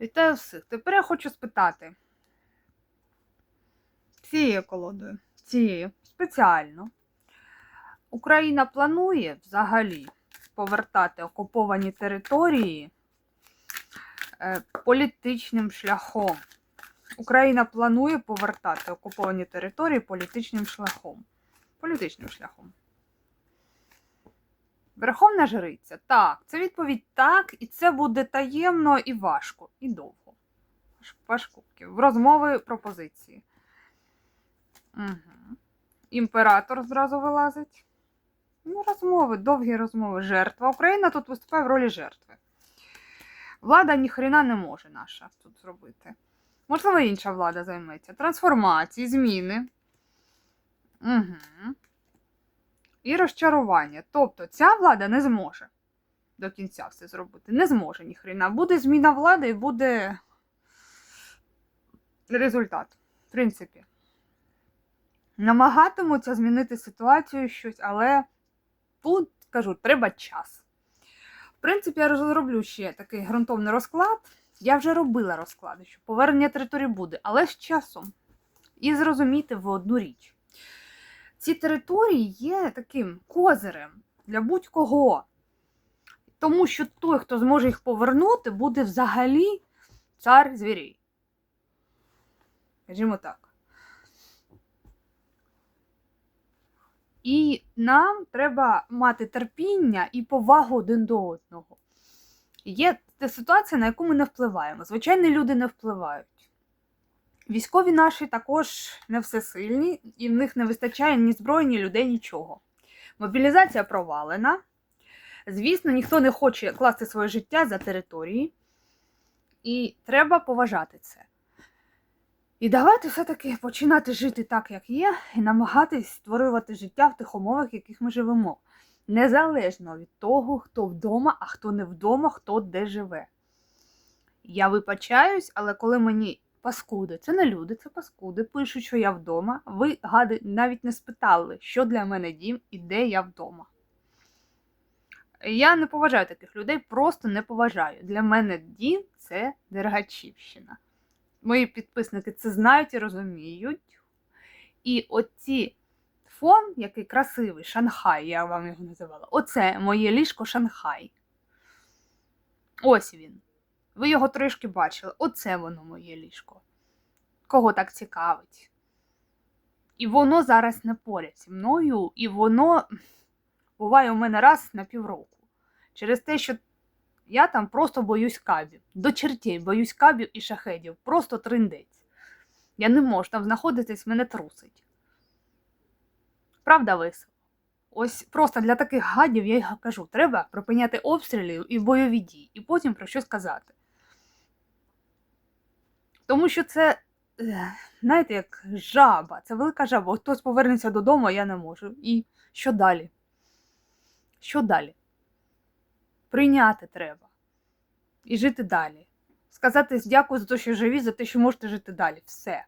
Вітаю всіх. Тепер я хочу спитати цією колодою, цією спеціально. Україна планує взагалі повертати окуповані території е, політичним шляхом. Україна планує повертати окуповані території політичним шляхом. Політичним шляхом. Верховна жриця. Так, це відповідь так, і це буде таємно і важко, і довго. Аж Розмови пропозиції. Угу. Імператор зразу вилазить. Ну, розмови, довгі розмови. Жертва. Україна тут виступає в ролі жертви. Влада ніхрена не може наша тут зробити. Можливо, інша влада займеться. Трансформації, зміни. Угу і розчарування. Тобто ця влада не зможе до кінця все зробити. Не зможе ніхрена. Буде зміна влади і буде результат. В принципі. Намагатимуться змінити ситуацію щось, але тут, кажу, треба час. В принципі, я розроблю ще такий ґрунтовний розклад. Я вже робила розклади, що повернення території буде, але з часом. І зрозуміти в одну річ ці території є таким козирем для будь-кого. Тому що той, хто зможе їх повернути, буде взагалі цар звірей. Скажімо так. І нам треба мати терпіння і повагу один до одного. Є ситуація, на яку ми не впливаємо. Звичайні люди не впливають. Військові наші також не всесильні, і в них не вистачає ні зброї, ні людей, нічого. Мобілізація провалена. Звісно, ніхто не хоче класти своє життя за території, і треба поважати це. І давайте все-таки починати жити так, як є, і намагатись створювати життя в тих умовах, в яких ми живемо. Незалежно від того, хто вдома, а хто не вдома, хто де живе. Я вибачаюсь, але коли мені паскуди, це не люди, це паскуди, пишуть, що я вдома. Ви, гади, навіть не спитали, що для мене дім і де я вдома. Я не поважаю таких людей, просто не поважаю. Для мене дім це Дергачівщина. Мої підписники це знають і розуміють. І оці фон, який красивий, Шанхай, я вам його називала. Оце моє ліжко Шанхай. Ось він. Ви його трішки бачили. Оце воно моє ліжко. Кого так цікавить? І воно зараз не поряд зі мною, і воно буває у мене раз на півроку. Через те, що я там просто боюсь кабів. До чертей боюсь кабів і шахедів. Просто триндець. Я не можу там знаходитись, мене трусить. Правда, весело? Ось просто для таких гадів я й кажу, треба припиняти обстріли і бойові дії, і потім про що сказати. Тому що це, знаєте, як жаба, це велика жаба. От Хтось повернеться додому, а я не можу. І що далі? Що далі? Прийняти треба. І жити далі. Сказати дякую за те, що живі, за те, що можете жити далі. Все.